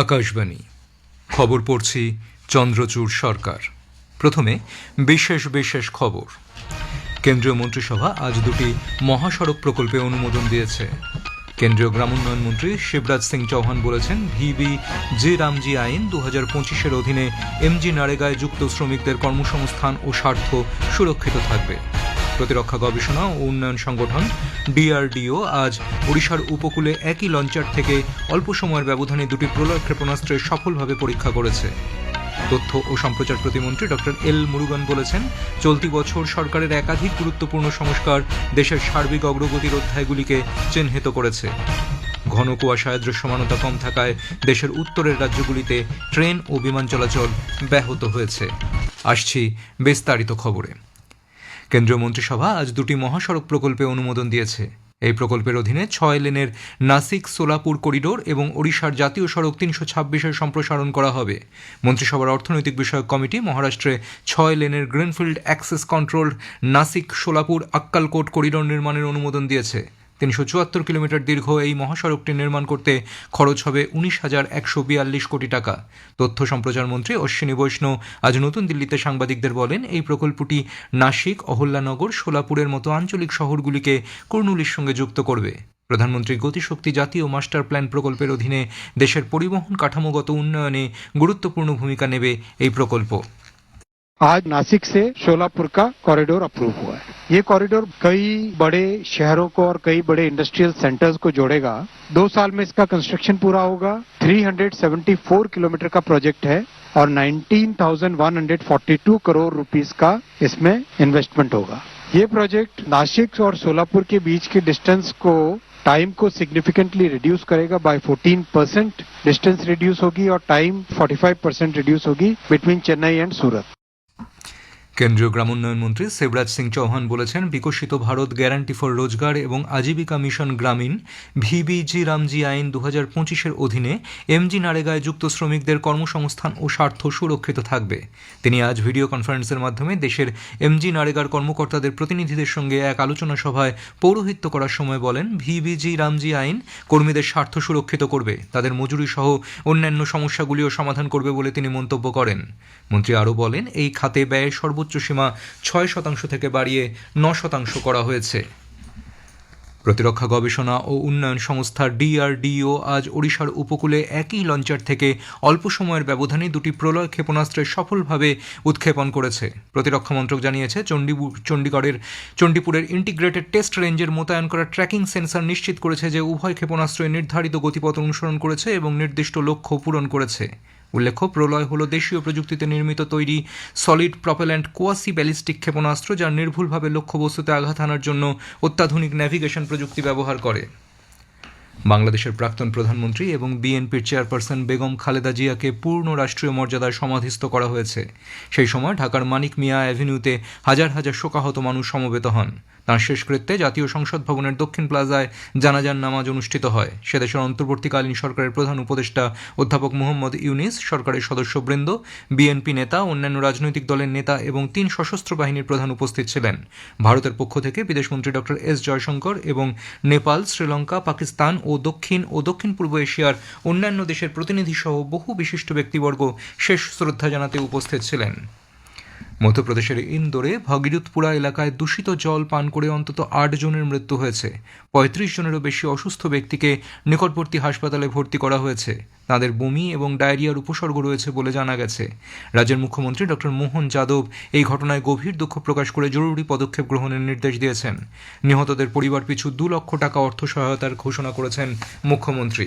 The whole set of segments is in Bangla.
আকাশবাণী। খবর পড়ছি চন্দ্রচূড় সরকার। প্রথমে বিশেষ বিশেষ খবর। কেন্দ্রীয় মন্ত্রিসভা আজ দুটি মহাসড়ক প্রকল্পে অনুমোদন দিয়েছে। কেন্দ্রীয় গ্রামোন্নয়ন মন্ত্রী শিবরাজ সিং চৌহান বলেছেন, ভিবি জি রামজি আইন দু হাজার পঁচিশের অধীনে এমজি নারেগায় যুক্ত শ্রমিকদের কর্মসংস্থান ও স্বার্থ সুরক্ষিত থাকবে। প্রতিরক্ষা গবেষণা ও উন্নয়ন সংগঠন ডিআরডিও আজ ওড়িশার উপকূলে একই লঞ্চার থেকে অল্প সময়ের ব্যবধানে দুটি প্রলয় ক্ষেপণাস্ত্রের সফলভাবে পরীক্ষা করেছে। তথ্য ও সম্প্রচার প্রতিমন্ত্রী ডক্টর এল মুরুগান বলেছেন, চলতি বছর সরকারের একাধিক গুরুত্বপূর্ণ সংস্কার দেশের সার্বিক অগ্রগতির অধ্যায়গুলিকে চিহ্নিত করেছে। ঘন কুয়াশায় দৃশ্যমানতা কম থাকায় দেশের উত্তরের রাজ্যগুলিতে ট্রেন ও বিমান চলাচল ব্যাহত হয়েছে। আসছি বিস্তারিত খবরে। কেন্দ্রীয় মন্ত্রিসভা আজ দুটি মহাসড়ক প্রকল্পে অনুমোদন দিয়েছে। এই প্রকল্পের অধীনে ছয় লেনের নাসিক সোলাপুর করিডোর এবং ওড়িশার জাতীয় সড়ক তিনশো ছাব্বিশের সম্প্রসারণ করা হবে। মন্ত্রিসভার অর্থনৈতিক বিষয়ক কমিটি মহারাষ্ট্রে ছয় লেনের greenfield access control Nashik Solapur Akkalkot corridor নির্মাণের অনুমোদন দিয়েছে। তিনশো চুয়াত্তর কিলোমিটার দীর্ঘ এই মহাসড়কটি নির্মাণ করতে খরচ হবে উনিশ হাজার একশো বিয়াল্লিশ কোটি টাকা। তথ্য সম্প্রচার মন্ত্রী অশ্বিনী বৈষ্ণব আজ নতুন দিল্লিতে সাংবাদিকদের বলেন, এই প্রকল্পটি নাসিক, অহল্যানগর, সোলাপুরের মতো আঞ্চলিক শহরগুলিকে কুর্নুলির সঙ্গে যুক্ত করবে। প্রধানমন্ত্রী গতিশক্তি জাতীয় মাস্টার প্ল্যান প্রকল্পের অধীনে দেশের পরিবহন কাঠামোগত উন্নয়নে গুরুত্বপূর্ণ ভূমিকা নেবে এই প্রকল্প। आज नासिक से शोलापुर का कॉरिडोर अप्रूव हुआ है। ये कॉरिडोर कई बड़े शहरों को और कई बड़े इंडस्ट्रियल सेंटर्स को जोड़ेगा। दो साल में इसका कंस्ट्रक्शन पूरा होगा। 374 किलोमीटर का प्रोजेक्ट है और 19,142 करोड़ रुपीस का इसमें इन्वेस्टमेंट होगा। ये प्रोजेक्ट नासिक और सोलापुर के बीच के डिस्टेंस को टाइम को सिग्निफिकेंटली रिड्यूस करेगा। बाय 14 परसेंट डिस्टेंस रिड्यूस होगी और टाइम 45 परसेंट रिड्यूस होगी बिटवीन चेन्नई एंड सूरत কেন্দ্রীয় গ্রামোন্নয়ন মন্ত্রী শিবরাজ সিং চৌহান বলেছেন, বিকশিত ভারত গ্যারান্টি ফর রোজগার এবং আজীবিকা মিশন গ্রামীণ, ভিবিজি রামজি আইন দু হাজার পঁচিশের অধীনে এমজি নারেগায় যুক্ত শ্রমিকদের কর্মসংস্থান ও স্বার্থ সুরক্ষিত থাকবে। তিনি আজ ভিডিও কনফারেন্সের মাধ্যমে দেশের এমজি নারেগার কর্মকর্তাদের প্রতিনিধিদের সঙ্গে এক আলোচনা সভায় পৌরোহিত্য করার সময় বলেন, ভিবিজি রামজি আইন কর্মীদের স্বার্থ সুরক্ষিত করবে, তাদের মজুরি সহ অন্যান্য সমস্যাগুলিও সমাধান করবে বলে তিনি মন্তব্য করেন। মন্ত্রী আরও বলেন, এই খাতে ব্যয়ের সর্বোচ্চ সীমা ছয় শতাংশ থেকে বাড়িয়ে ন শতাংশ করা হয়েছে। প্রতিরক্ষা গবেষণা ও উন্নয়ন সংস্থা ডিআরডিও আজ ওড়িশার উপকূলে একই লঞ্চার থেকে অল্প সময়ের ব্যবধানে দুটি প্রলয় ক্ষেপণাস্ত্রের সফলভাবে উৎক্ষেপণ করেছে। প্রতিরক্ষা মন্ত্রক জানিয়েছে চণ্ডীগড়ের, চণ্ডীপুরের ইন্টিগ্রেটেড টেস্ট রেঞ্জের মোতায়েন করা ট্র্যাকিং সেন্সর নিশ্চিত করেছে যে উভয় ক্ষেপণাস্ত্রই নির্ধারিত গতিপথ অনুসরণ করেছে এবং নির্দিষ্ট লক্ষ্য পূরণ করেছে। উল্লেখ্য, প্রলয় হল দেশীয় প্রযুক্তিতে নির্মিত তৈরি সলিড প্রপেল্যান্ট কোয়াসি ব্যালিস্টিক ক্ষেপণাস্ত্র যা নির্ভুলভাবে লক্ষ্যবস্তুতে আঘাত হানার জন্য অত্যাধুনিক ন্যাভিগেশন প্রযুক্তি ব্যবহার করে। বাংলাদেশের প্রাক্তন প্রধানমন্ত্রী এবং বিএনপির চেয়ারপারসন বেগম খালেদা জিয়াকে পূর্ণ রাষ্ট্রীয় মর্যাদায় সমাধিস্থ করা হয়েছে। সেই সময় ঢাকার মানিক মিয়া অ্যাভিনিউতে হাজার হাজার শোকাহত মানুষ সমবেত হন। তাঁর শেষকৃত্যে জাতীয় সংসদ ভবনের দক্ষিণ প্লাজায় জানাজান নামাজ অনুষ্ঠিত হয়। সেদেশের অন্তর্বর্তীকালীন সরকারের প্রধান উপদেষ্টা অধ্যাপক মোহাম্মদ ইউনিস, সরকারের সদস্যবৃন্দ, বিএনপি নেতা, অন্যান্য রাজনৈতিক দলের নেতা এবং তিন সশস্ত্র বাহিনীর প্রধান উপস্থিত ছিলেন। ভারতের পক্ষ থেকে বিদেশমন্ত্রী ডক্টর এস জয়শঙ্কর এবং নেপাল, শ্রীলঙ্কা, পাকিস্তান ও দক্ষিণ ও দক্ষিণ পূর্ব এশিয়ার অন্যান্য দেশের প্রতিনিধিসহ বহু বিশিষ্ট ব্যক্তিবর্গ শেষ শ্রদ্ধা জানাতে উপস্থিত ছিলেন। মধ্যপ্রদেশের ইন্দোরে ভগীরথপুরা এলাকায় দূষিত জল পান করে অন্তত আট জনের মৃত্যু হয়েছে। পঁয়ত্রিশ জনেরও বেশি অসুস্থ ব্যক্তিকে নিকটবর্তী হাসপাতালে ভর্তি করা হয়েছে। তাদের বমি এবং ডায়রিয়ার উপসর্গ রয়েছে বলে জানা গেছে। রাজ্যের মুখ্যমন্ত্রী ডক্টর মোহন যাদব এই ঘটনায় গভীর দুঃখ প্রকাশ করে জরুরি পদক্ষেপ গ্রহণের নির্দেশ দিয়েছেন। নিহতদের পরিবার পিছু দু লক্ষ টাকা অর্থ সহায়তার ঘোষণা করেছেন মুখ্যমন্ত্রী।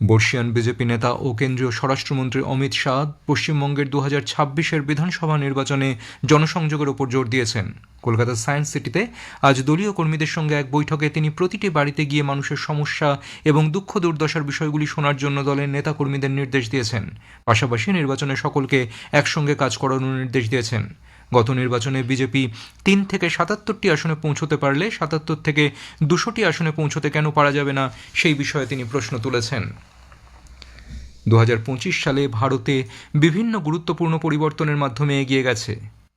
বর্ষিয়ান বিজেপি নেতা ও কেন্দ্রীয় স্বরাষ্ট্রমন্ত্রী অমিত শাহ পশ্চিমবঙ্গের দু হাজার ছাব্বিশের বিধানসভা নির্বাচনে জনসংযোগের ওপর জোর দিয়েছেন। কলকাতার সায়েন্স সিটিতে আজ দলীয় কর্মীদের সঙ্গে এক বৈঠকে তিনি প্রতিটি বাড়িতে গিয়ে মানুষের সমস্যা এবং দুঃখ দুর্দশার বিষয়গুলি শোনার জন্য দলের নেতাকর্মীদের নির্দেশ দিয়েছেন। পাশাপাশি নির্বাচনে সকলকে একসঙ্গে কাজ করানোর নির্দেশ দিয়েছেন। গত নির্বাচনে বিজেপি তিন থেকে সাতাত্তরটি আসনে পৌঁছতে পারলে সাতাত্তর থেকে দুশোটি আসনে পৌঁছতে কেন পারা যাবে না, সেই বিষয়ে তিনি প্রশ্ন তুলেছেন। দুহাজার পঁচিশ সালে ভারতে বিভিন্ন গুরুত্বপূর্ণ পরিবর্তনের মাধ্যমে এগিয়ে গেছে।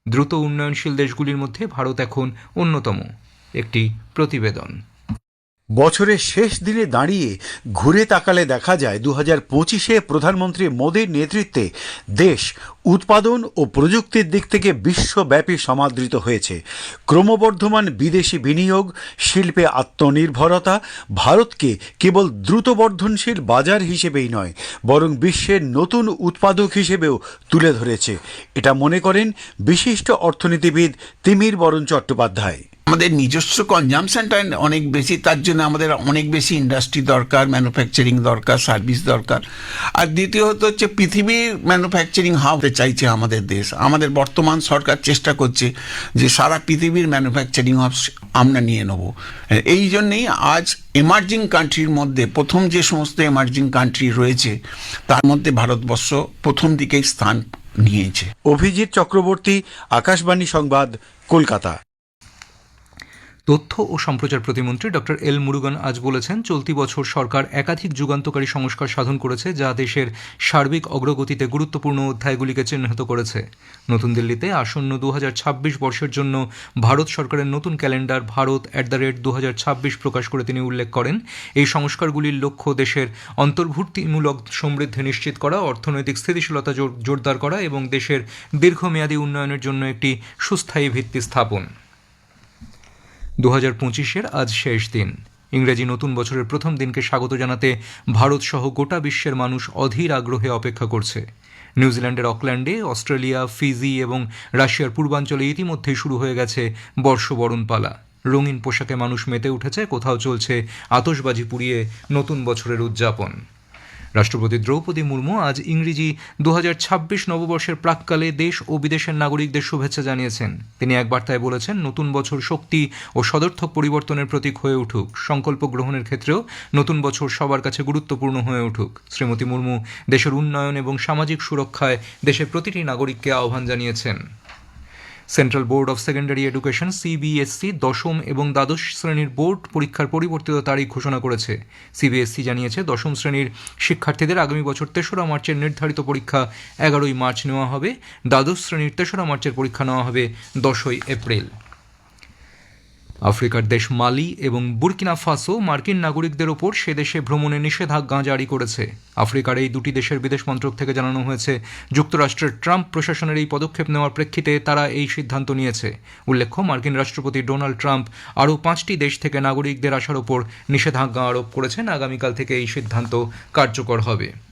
দ্রুত উন্নয়নশীল দেশগুলির মধ্যে ভারত এখন অন্যতম। একটি প্রতিবেদন। বছরের শেষ দিনে দাঁড়িয়ে ঘুরে তাকালে দেখা যায় দু হাজার পঁচিশে প্রধানমন্ত্রী মোদীর নেতৃত্বে দেশ উৎপাদন ও প্রযুক্তির দিক থেকে বিশ্বব্যাপী সমাদৃত হয়েছে। ক্রমবর্ধমান বিদেশি বিনিয়োগ, শিল্পে আত্মনির্ভরতা, ভারতকে কেবল দ্রুত বর্ধনশীল বাজার হিসেবেই নয়, বরং বিশ্বের নতুন উৎপাদক হিসেবেও তুলে ধরেছে। এটা মনে করেন বিশিষ্ট অর্থনীতিবিদ তিমির বরণ চট্টোপাধ্যায়। আমাদের নিজস্ব কনজামশনটা অনেক বেশি, তার জন্য আমাদের অনেক বেশি ইন্ডাস্ট্রি দরকার ম্যানুফ্যাকচারিং দরকার সার্ভিস দরকার। আর দ্বিতীয়ত হচ্ছে পৃথিবীর ম্যানুফ্যাকচারিং হাব চাইছে আমাদের দেশ। আমাদের বর্তমান সরকার চেষ্টা করছে যে সারা পৃথিবীর ম্যানুফ্যাকচারিং অফ আমরা নিয়ে নেব। এই জন্যেই আজ এমার্জিং কান্ট্রির মধ্যে প্রথম যে সমস্ত এমার্জিং কান্ট্রি রয়েছে, তার মধ্যে ভারতবর্ষ প্রথম দিকেই স্থান নিয়েছে। অভিজিৎ চক্রবর্তী, আকাশবাণী সংবাদ, কলকাতা। তথ্য ও সম্প্রচার প্রতিমন্ত্রী ডক্টর এল মুরুগান আজ বলেছেন, চলতি বছর সরকার একাধিক যুগান্তকারী সংস্কার সাধন করেছে যা দেশের সার্বিক অগ্রগতিতে গুরুত্বপূর্ণ অধ্যায়গুলিকে চিহ্নিত করেছে। নতুন দিল্লিতে আসন্ন দু হাজার ছাব্বিশ বর্ষের জন্য ভারত সরকারের নতুন calendar Bharat at the rate দু হাজার ছাব্বিশ প্রকাশ করে তিনি উল্লেখ করেন, এই সংস্কারগুলির লক্ষ্য দেশের অন্তর্ভুক্তিমূলক সমৃদ্ধি নিশ্চিত করা, অর্থনৈতিক স্থিতিশীলতা জোর- জোরদার করা এবং দেশের দীর্ঘমেয়াদী উন্নয়নের জন্য একটি সুস্থায়ী ভিত্তি স্থাপন। দু হাজার পঁচিশের আজ শেষ দিন। ইংরেজি নতুন বছরের প্রথম দিনকে স্বাগত জানাতে ভারত সহ গোটা বিশ্বের মানুষ অধীর আগ্রহে অপেক্ষা করছে। নিউজিল্যান্ডের অকল্যান্ডে অস্ট্রেলিয়া, ফিজি এবং রাশিয়ার পূর্বাঞ্চলে ইতিমধ্যেই শুরু হয়ে গেছে বর্ষবরণ পালা রঙিন পোশাকে মানুষ মেতে উঠেছে, কোথাও চলছে আতশবাজি পুড়িয়ে নতুন বছরের উদযাপন। রাষ্ট্রপতি দ্রৌপদী মুর্মু আজ ইংরেজি দু হাজার ছাব্বিশ নববর্ষের প্রাককালে দেশ ও বিদেশের নাগরিকদের শুভেচ্ছা জানিয়েছেন। তিনি এক বার্তায় বলেছেন, নতুন বছর শক্তি ও সদর্থক পরিবর্তনের প্রতীক হয়ে উঠুক। সংকল্প গ্রহণের ক্ষেত্রেও নতুন বছর সবার কাছে গুরুত্বপূর্ণ হয়ে উঠুক। শ্রীমতী মুর্মু দেশের উন্নয়ন এবং সামাজিক সুরক্ষায় দেশের প্রতিটি নাগরিককে আহ্বান জানিয়েছেন। Central board of secondary education CBSE দশম এবং দ্বাদশ শ্রেণির বোর্ড পরীক্ষার পরিবর্তিত তারিখ ঘোষণা করেছে। সিবিএসসি জানিয়েছে, দশম শ্রেণির শিক্ষার্থীদের আগামী বছর তেসরা মার্চের নির্ধারিত পরীক্ষা এগারোই মার্চ নেওয়া হবে। দ্বাদশ শ্রেণির তেসরা মার্চের পরীক্ষা নেওয়া হবে দশই এপ্রিল। আফ্রিকার দেশ মালি এবং বুরকিনা ফাসো মার্কিন নাগরিকদের ওপর সে দেশে ভ্রমণে নিষেধাজ্ঞা জারি করেছে। আফ্রিকার এই দুটি দেশের বিদেশ মন্ত্রক থেকে জানানো হয়েছে, যুক্তরাষ্ট্রের ট্রাম্প প্রশাসনের এই পদক্ষেপ নেওয়ার প্রেক্ষিতে তারা এই সিদ্ধান্ত নিয়েছে। উল্লেখ্য, মার্কিন রাষ্ট্রপতি ডোনাল্ড ট্রাম্প আরও পাঁচটি দেশ থেকে নাগরিকদের আসার ওপর নিষেধাজ্ঞা আরোপ করেছেন। আগামীকাল থেকে এই সিদ্ধান্ত কার্যকর হবে।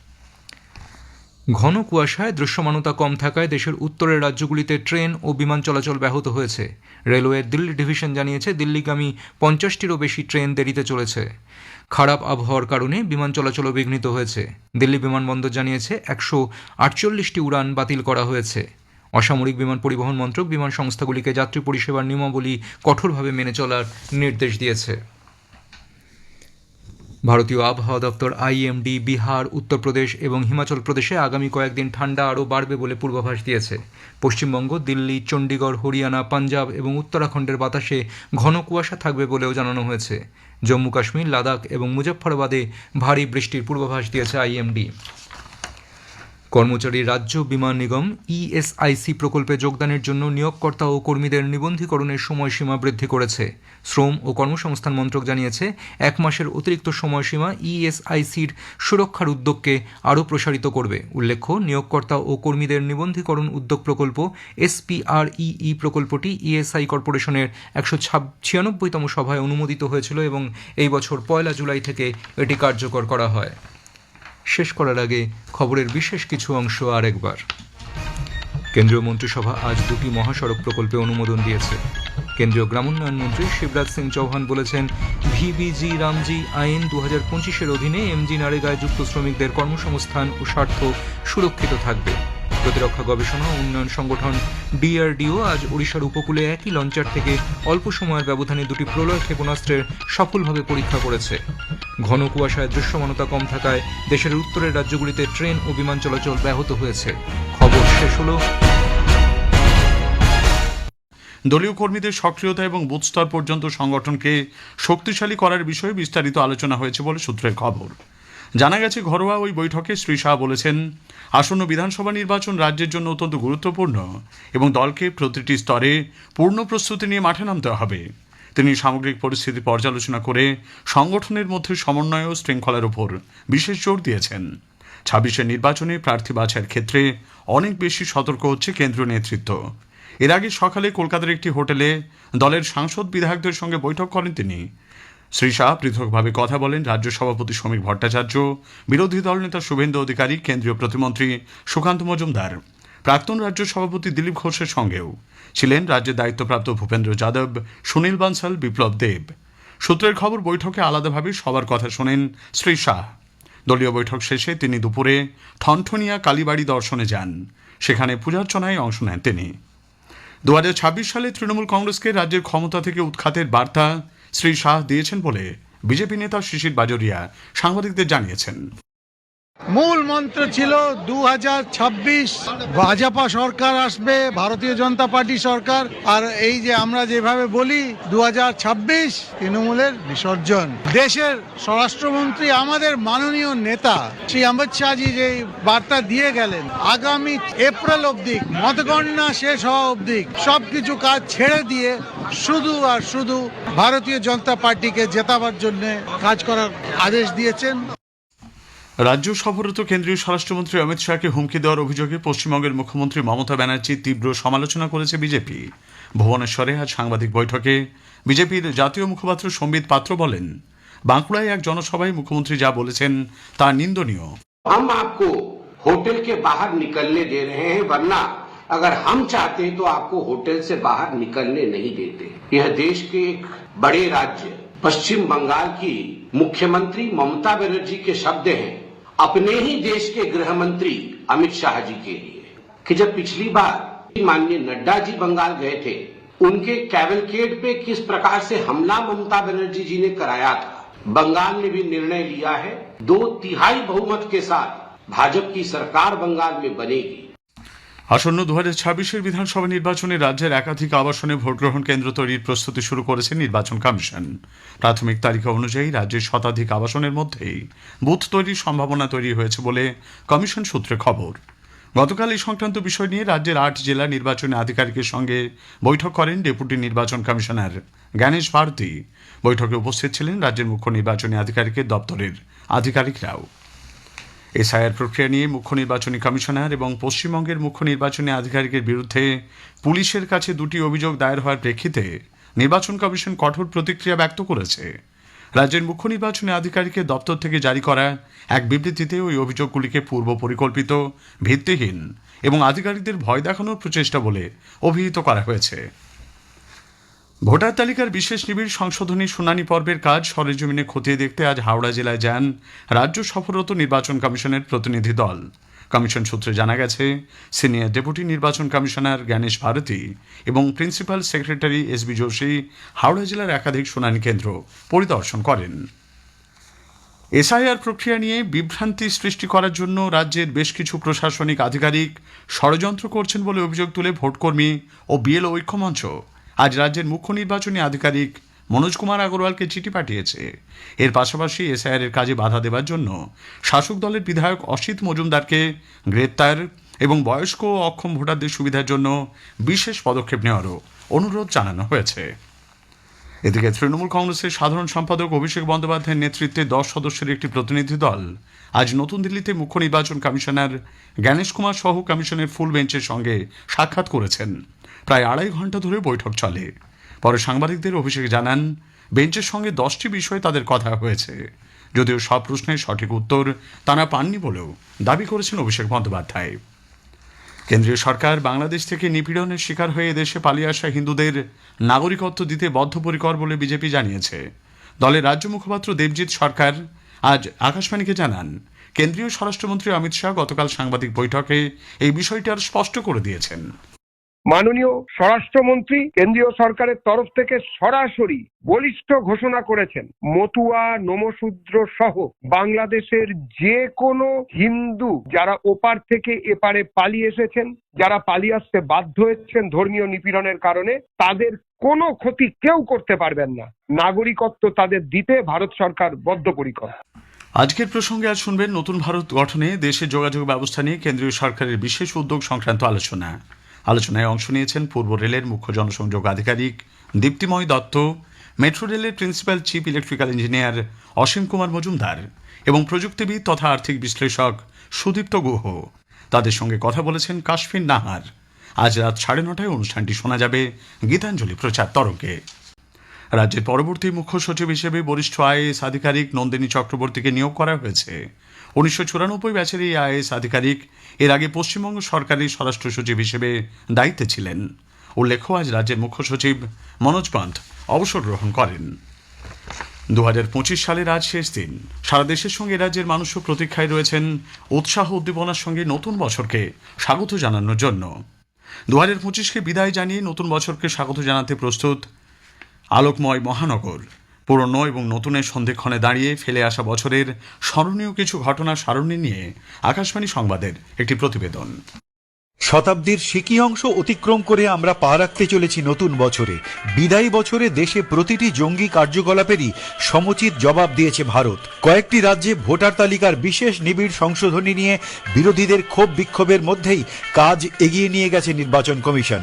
ঘন কুয়াশায় দৃশ্যমানতা কম থাকায় দেশের উত্তরের রাজ্যগুলিতে ট্রেন ও বিমান চলাচল ব্যাহত হয়েছে। রেলওয়ের দিল্লি ডিভিশন জানিয়েছে, দিল্লিগামী পঞ্চাশটিরও বেশি ট্রেন দেরিতে চলেছে। খারাপ আবহাওয়ার কারণে বিমান চলাচলও বিঘ্নিত হয়েছে। দিল্লি বিমানবন্দর জানিয়েছে, একশো আটচল্লিশটি উড়ান বাতিল করা হয়েছে। অসামরিক বিমান পরিবহন মন্ত্রক বিমান সংস্থাগুলিকে যাত্রী পরিষেবার নিয়মাবলী কঠোরভাবে মেনে চলার নির্দেশ দিয়েছে। ভারতীয় আবহাওয়া দপ্তর আইএমডি, বিহার, উত্তরপ্রদেশ এবং হিমাচল প্রদেশে আগামী কয়েকদিন ঠান্ডা আরও বাড়বে বলে পূর্বাভাস দিয়েছে। পশ্চিমবঙ্গ, দিল্লি, চণ্ডীগড়, হরিয়ানা, পাঞ্জাব এবং উত্তরাখণ্ডের বাতাসে ঘন কুয়াশা থাকবে বলেও জানানো হয়েছে। জম্মু কাশ্মীর লাদাখ এবং মুজফ্ফরবাদে ভারী বৃষ্টির পূর্বাভাস দিয়েছে আইএমডি। কর্মচারী রাজ্য বিমান নিগম ইএসআইসি প্রকল্পে যোগদানের জন্য নিয়োগকর্তা ও কর্মীদের নিবন্ধীকরণের সময়সীমা বৃদ্ধি করেছে। শ্রম ও কর্মসংস্থান মন্ত্রক জানিয়েছে, এক মাসের অতিরিক্ত সময়সীমা ইএসআইসির সুরক্ষার উদ্যোগকে আরও প্রসারিত করবে। উল্লেখ্য, নিয়োগকর্তা ও কর্মীদের নিবন্ধীকরণ উদ্যোগ প্রকল্প এসপিআরইই প্রকল্পটি ইএসআই কর্পোরেশনের একশো ছিয়ানব্বইতম সভায় অনুমোদিত হয়েছিল এবং এই বছর পয়লা জুলাই থেকে এটি কার্যকর করা হয়। শেষ করার আগে খবরের বিশেষ কিছু অংশ আরেকবার। কেন্দ্রীয় মন্ত্রিসভা আজ দুটি মহাসড়ক প্রকল্পে অনুমোদন দিয়েছে। কেন্দ্রীয় গ্রামোন্নয়ন মন্ত্রী শিবরাজ সিং চৌহান বলেছেন, ভিবিজি রামজি আইন দু হাজার পঁচিশের অধীনে এমজি নারেগায় যুক্ত শ্রমিকদের কর্মসংস্থান ও স্বার্থ সুরক্ষিত থাকবে। প্রতিরক্ষা গবেষণা ও উন্নয়ন সংগঠন ডিআরডিও আজ ওড়িশার উপকূলে একই লঞ্চার থেকে অল্প সময়ের ব্যবধানে দুটি প্রলয় ক্ষেপণাস্ত্রের সফলভাবে পরীক্ষা করেছে। ঘন কুয়াশায় দৃশ্যমানতা কম থাকায় দেশের উত্তরের রাজ্যগুলিতে ট্রেন ও বিমান চলাচল ব্যাহত হয়েছে। খবর শেষ হলো। দলীয় কর্মীদের সক্রিয়তা এবং বুথ স্তর পর্যন্ত সংগঠনকে শক্তিশালী করার বিষয়ে বিস্তারিত আলোচনা হয়েছে বলে সূত্রের খবর। জানা গেছে, ঘরোয়া ওই বৈঠকে শ্রী শাহ বলেছেন, আসন্ন বিধানসভা নির্বাচন রাজ্যের জন্য অত্যন্ত গুরুত্বপূর্ণ এবং দলকে প্রতিটি স্তরে পূর্ণ প্রস্তুতি নিয়ে মাঠে নামতে হবে। তিনি সামগ্রিক পরিস্থিতি পর্যালোচনা করে সংগঠনের মধ্যে সমন্বয় ও শৃঙ্খলার উপর বিশেষ জোর দিয়েছেন। ছাব্বিশের নির্বাচনে প্রার্থী বাছাইয়ের ক্ষেত্রে অনেক বেশি সতর্ক হচ্ছে কেন্দ্রীয় নেতৃত্ব। এর আগে সকালে কলকাতার একটি হোটেলে দলের সাংসদ বিধায়কদের সঙ্গে বৈঠক করেন তিনি। শ্রী শাহ পৃথকভাবে কথা বলেন রাজ্য সভাপতি সমীর ভট্টাচার্য, বিরোধী দলনেতা শুভেন্দু অধিকারী, কেন্দ্রীয় প্রতিমন্ত্রী সুকান্ত মজুমদার। প্রাক্তন রাজ্য সভাপতি দিলীপ ঘোষের সঙ্গেও ছিলেন রাজ্যের দায়িত্বপ্রাপ্ত ভূপেন্দ্র যাদব, সুনীল বানসাল, বিপ্লব দেব। সূত্রের খবর, বৈঠকে আলাদাভাবে সবার কথা শোনেন শ্রী শাহ। দলীয় বৈঠক শেষে তিনি দুপুরে ঠনঠনিয়া কালীবাড়ি দর্শনে যান। সেখানে পূজার্চনায় অংশ নেন তিনি। দু হাজার ছাব্বিশ সালে তৃণমূল কংগ্রেসকে রাজ্যের ক্ষমতা থেকে উৎখাতের বার্তা শ্রী শাহ দিয়েছেন বলে বিজেপি নেতা শিশির বাজরিয়া সাংবাদিকদের জানিয়েছেন। মূল মন্ত্র ছিল দু হাজার ছাব্বিশ ভাজপা সরকার আসবে, ভারতীয় জনতা পার্টি সরকার। আর এই যে আমরা যেভাবে বলি দু হাজার ছাব্বিশ তৃণমূলের বিসর্জন। দেশের স্বরাষ্ট্রমন্ত্রী, আমাদের মাননীয় নেতা শ্রী অমিত শাহজি যে বার্তা দিয়ে গেলেন, আগামী এপ্রিল অবধি মতগণনা শেষ হওয়া অবধি সবকিছু কাজ ছেড়ে দিয়ে শুধু আর শুধু ভারতীয় জনতা পার্টিকে জেতাবার জন্য কাজ করার আদেশ দিয়েছেন। রাজ্য সফররত কেন্দ্রীয় স্বরাষ্ট্রমন্ত্রী অমিত শাহকে হুমকি দেওয়ার অভিযোগে পশ্চিমবঙ্গের মুখ্যমন্ত্রী মমতা ব্যানার্জির তীব্র সমালোচনা করেছে বিজেপি ভুবনেশ্বরে আজ সাংবাদিক বৈঠকে বিজেপির জাতীয় মুখপাত্র সম্বিত পাত্র বলেন বাঁকুড়ায় এক জনসভায় মুখ্যমন্ত্রী যা বলেছেন তা নিন্দনীয় हम आपको होटल के बाहर निकलने दे रहे हैं वरना अगर हम चाहते तो आपको होटल से बाहर निकलने नहीं देते यह देश के एक बड़े राज्य पश्चिम बंगाल की मुख्यमंत्री ममता बनर्जी के शब्द हैं अपने ही देश के गृह मंत्री अमित शाह जी के लिए, कि जब पिछली बार माननीय नड्डा जी बंगाल गए थे, उनके कैवलकेड पे किस प्रकार से हमला ममता बनर्जी जी ने कराया था, बंगाल ने भी निर्णय लिया है, दो तिहाई बहुमत के साथ भाजपा की सरकार बंगाल में बनेगी। আসন্ন দু হাজার ছাব্বিশের বিধানসভা নির্বাচনে রাজ্যের একাধিক আবাসনে ভোটগ্রহণ কেন্দ্র তৈরির প্রস্তুতি শুরু করেছে নির্বাচন কমিশন। প্রাথমিক তালিকা অনুযায়ী রাজ্যের শতাধিক আবাসনের মধ্যেই বুথ তৈরির সম্ভাবনা তৈরি হয়েছে বলে কমিশন সূত্রে খবর। গতকাল এই সংক্রান্ত বিষয় নিয়ে রাজ্যের আট জেলা নির্বাচনী আধিকারিকের সঙ্গে বৈঠক করেন ডেপুটি নির্বাচন কমিশনার জ্ঞানেশ ভারতী। বৈঠকে উপস্থিত ছিলেন রাজ্যের মুখ্য নির্বাচনী আধিকারিকের দপ্তরের আধিকারিকরাও। এসআইআর প্রক্রিয়া নিয়ে মুখ্য নির্বাচনী কমিশনার এবং পশ্চিমবঙ্গের মুখ্য নির্বাচনী আধিকারিকের বিরুদ্ধে পুলিশের কাছে দুটি অভিযোগ দায়ের হওয়ার প্রেক্ষিতে নির্বাচন কমিশন কঠোর প্রতিক্রিয়া ব্যক্ত করেছে। রাজ্যের মুখ্য নির্বাচনী আধিকারিকের দপ্তর থেকে জারি করা এক বিবৃতিতে ওই অভিযোগগুলিকে পূর্ব পরিকল্পিত, ভিত্তিহীন এবং আধিকারিকদের ভয় দেখানোর প্রচেষ্টা বলে অভিহিত করা হয়েছে। ভোটার তালিকার বিশেষ নিবিড় সংশোধনী শুনানি পর্বের কাজ সরেজমিনে খতিয়ে দেখতে আজ হাওড়া জেলায় যান রাজ্য সফররত নির্বাচন কমিশনের প্রতিনিধি দল। কমিশন সূত্রে জানা গেছে, সিনিয়র ডেপুটি নির্বাচন কমিশনার জ্ঞানেশ ভারতী এবং principal secretary S B Joshi Howrah জেলার একাধিক শুনানি কেন্দ্র পরিদর্শন করেন। এসআইআর প্রক্রিয়া নিয়ে বিভ্রান্তি সৃষ্টি করার জন্য রাজ্যের বেশ কিছু প্রশাসনিক আধিকারিক ষড়যন্ত্র করছেন বলে অভিযোগ তুলে ভোটকর্মী ও বিএলও ঐক্যমঞ্চ। আজ রাজ্যের মুখ্য নির্বাচনী আধিকারিক মনোজ কুমার আগরওয়ালকে চিঠি পাঠিয়েছে। এর পাশাপাশি এসআইআর এর কাজে বাধা দেওয়ার জন্য শাসক দলের বিধায়ক অসিত মজুমদারকে গ্রেপ্তার এবং বয়স্ক ও অক্ষম ভোটারদের সুবিধার জন্য বিশেষ পদক্ষেপ নেওয়ারও অনুরোধ জানানো হয়েছে। এদিকে তৃণমূল কংগ্রেসের সাধারণ সম্পাদক অভিষেক বন্দ্যোপাধ্যায়ের নেতৃত্বে দশ সদস্যের একটি প্রতিনিধি দল আজ নতুন দিল্লিতে মুখ্য নির্বাচন কমিশনার জ্ঞানেশ কুমার সহ কমিশনের ফুল বেঞ্চের সঙ্গে সাক্ষাৎ করেছেন। প্রায় আড়াই ঘণ্টা ধরে বৈঠক চলে। পরে সাংবাদিকদের অভিষেক জানান, বেঞ্চের সঙ্গে দশটি বিষয়ে তাদের কথা হয়েছে। যদিও সব প্রশ্নের সঠিক উত্তর তারা পাননি বলেও দাবি করেছেন অভিষেক বন্দ্যোপাধ্যায়। কেন্দ্রীয় সরকার বাংলাদেশ থেকে নিপীড়নের শিকার হয়ে দেশে পালিয়ে আসা হিন্দুদের নাগরিকত্ব দিতে বদ্ধপরিকর বলে বিজেপি জানিয়েছে। দলের রাজ্য মুখপাত্র দেবজিৎ সরকার আজ আকাশবাণীকে জানান, কেন্দ্রীয় স্বরাষ্ট্রমন্ত্রী অমিত শাহ গতকাল সাংবাদিক বৈঠকে এই বিষয়টি আর স্পষ্ট করে দিয়েছেন। মাননীয় স্বরাষ্ট্রমন্ত্রী কেন্দ্রীয় সরকারের তরফ থেকে সরাসরি বলিষ্ঠ ঘোষণা করেছেন, মতুয়া নমশূদ্র সহ বাংলাদেশের যে কোনো হিন্দু যারা ওপার থেকে এপারে পালিয়ে এসেছেন, যারা পালিয়ে আসতে বাধ্য হয়েছেন ধর্মীয় নিপীড়নের কারণে, তাদের কোনো ক্ষতি কেউ করতে পারবেন না। নাগরিকত্ব তাদের দিতে ভারত সরকার বদ্ধপরিকর। আজকের প্রসঙ্গে আজ শুনবেন নতুন ভারত গঠনে দেশের যোগাযোগ ব্যবস্থা নিয়ে কেন্দ্রীয় সরকারের বিশেষ উদ্যোগ সংক্রান্ত আলোচনা। আলোচনায় অংশ নিয়েছেন পূর্ব রেলের মুখ্য জনসংযোগ আধিকারিক দীপ্তিময় দত্ত, মেট্রো রেলের principal chief electrical engineer Asim Kumar Majumdar এবং প্রযুক্তিবিদ তথা আর্থিক বিশ্লেষক সুদীপ্ত গুহ। তাদের সঙ্গে কথা বলেছেন কাশফিন নাহার। আজ রাত সাড়ে নটায় অনুষ্ঠানটি শোনা যাবে গীতাঞ্জলি প্রচার তরঙ্গে। রাজ্যের পরবর্তী মুখ্য সচিব হিসেবে বরিষ্ঠ আইএএস আধিকারিক নন্দিনী চক্রবর্তীকে নিয়োগ করা হয়েছে। উনিশশো চুরানব্বই ব্যাচের এই আইএএস আধিকারিক এর আগে পশ্চিমবঙ্গ সরকারের স্বরাষ্ট্র সচিব হিসেবে দায়িত্বে ছিলেন। উল্লেখ্য, আজ রাজ্যের মুখ্য সচিব মনোজ পান্থ অবসর গ্রহণ করেন। দু হাজার পঁচিশ সালের আজ শেষ দিন। সারা দেশের সঙ্গে রাজ্যের মানুষও প্রতীক্ষায় রয়েছেন উৎসাহ উদ্দীপনার সঙ্গে নতুন বছরকে স্বাগত জানানোর জন্য। দু হাজার পঁচিশকে বিদায় জানিয়ে নতুন বছরকে স্বাগত জানাতে প্রস্তুত আলোকময় মহানগর। পুরনো এবং নতুনের সন্ধিক্ষণে দাঁড়িয়ে ফেলে আসা বছরের স্মরণীয় কিছু ঘটনা সারণী নিয়ে আকাশবাণী সংবাদের একটি প্রতিবেদন। শতাব্দীর সিকি অংশ অতিক্রম করে আমরা পা রাখতে চলেছি নতুন বছরে। বিদায়ী বছরে দেশে প্রতিটি জঙ্গি কার্যকলাপেরই সমুচিত জবাব দিয়েছে ভারত। কয়েকটি রাজ্যে ভোটার তালিকার বিশেষ নিবিড় সংশোধনী নিয়ে বিরোধীদের ক্ষোভ বিক্ষোভের মধ্যেই কাজ এগিয়ে নিয়ে গেছে নির্বাচন কমিশন।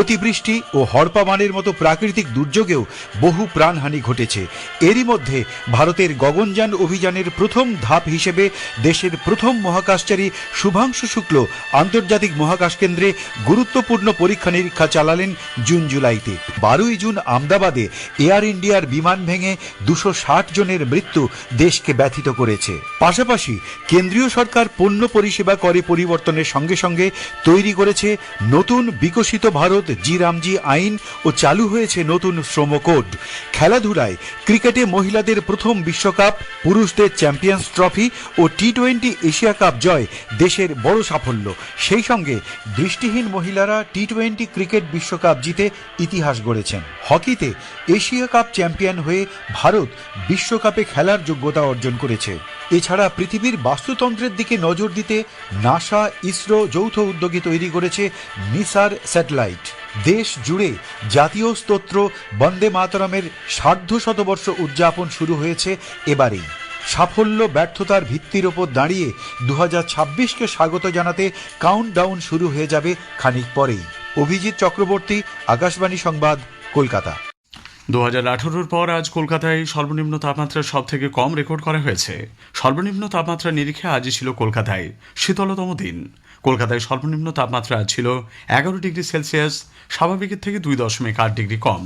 অতিবৃষ্টি ও হরপামানের মতো প্রাকৃতিক দুর্যোগেও বহু প্রাণহানি ঘটেছে। এরই মধ্যে ভারতের গগনযান অভিযানের প্রথম ধাপ হিসেবে দেশের প্রথম মহাকাশচারী শুভাংশু শুক্ল আন্তর্জাতিক মহাকাশ কেন্দ্রে গুরুত্বপূর্ণ পরীক্ষা নিরীক্ষা চালালেন জুন জুলাইতে। বারোই জুন আমদাবাদে এয়ার ইন্ডিয়ার বিমান ভেঙে দুশো ষাট জনের মৃত্যু দেশকে ব্যথিত করেছে। পাশাপাশি কেন্দ্রীয় সরকার পণ্য পরিষেবা করে পরিবর্তনের সঙ্গে সঙ্গে তৈরি করেছে নতুন বিকশিত ভারত জি রামজি আইন ও চালু হয়েছে নতুন শ্রম কোড। খেলাধুলায় ক্রিকেটে মহিলাদের প্রথম বিশ্বকাপ, পুরুষদের চ্যাম্পিয়ন্স ট্রফি ও টি টোয়েন্টি এশিয়া কাপ জয় দেশের বড় সাফল্য। সেই সঙ্গে দৃষ্টিহীন মহিলারা টি টোয়েন্টি ক্রিকেট বিশ্বকাপ জিতে ইতিহাস গড়েছেন। হকিতে এশিয়া কাপ চ্যাম্পিয়ন হয়ে ভারত বিশ্বকাপে খেলার যোগ্যতা অর্জন করেছে। এছাড়া পৃথিবীর বাস্তুতন্ত্রের দিকে নজর দিতে নাসা ইসরো যৌথ উদ্যোগে তৈরি করেছে নিসার স্যাটেলাইট। দেশ জুড়ে জাতীয় স্তোত্র বন্দে মাতরমের সার্ধ শতবর্ষ উদযাপন শুরু হয়েছে এবারেই। সাফল্য, ব্যর্থতার ভিত্তির ওপর দাঁড়িয়ে দু কে স্বাগত জানাতে কাউন্টডাউন শুরু হয়ে যাবে খানিক পরেই। অভিজিৎ চক্রবর্তী, আকাশবাণী সংবাদ, কলকাতা। দু হাজার আঠারোর পর আজ কলকাতায় সর্বনিম্ন তাপমাত্রা সব থেকে কম রেকর্ড করা হয়েছে। সর্বনিম্ন তাপমাত্রা নিরিখে আজই ছিল কলকাতায় শীতলতম দিন। কলকাতায় সর্বনিম্ন তাপমাত্রা ছিল এগারো ডিগ্রি সেলসিয়াস, স্বাভাবিকের থেকে দুই দশমিক আট ডিগ্রি কম।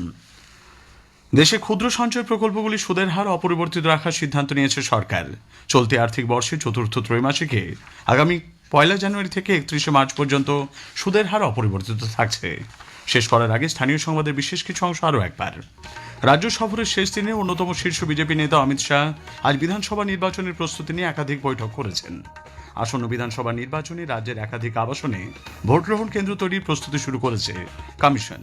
দেশে ক্ষুদ্র সঞ্চয় প্রকল্পগুলি সুদের হার অপরিবর্তিত রাখার সিদ্ধান্ত নিয়েছে সরকার। চলতি আর্থিক বর্ষে চতুর্থ ত্রৈমাসিকে আগামী পয়লা জানুয়ারি থেকে একত্রিশে মার্চ পর্যন্ত সুদের হার অপরিবর্তিত থাকছে। শেষ করার আগে স্থানীয় সংবাদের বিশেষ কিছু অংশ আরও একবার। রাজ্য সফরের শেষ দিনে অন্যতম শীর্ষ বিজেপি নেতা অমিত শাহ আজ বিধানসভা নির্বাচনের প্রস্তুতি নিয়ে একাধিক বৈঠক করেছেন। আসন্ন বিধানসভা নির্বাচনে রাজ্যের একাধিক আবাসনে ভোট গ্রহণ কেন্দ্র তৈরির প্রস্তুতি শুরু করেছে কমিশন।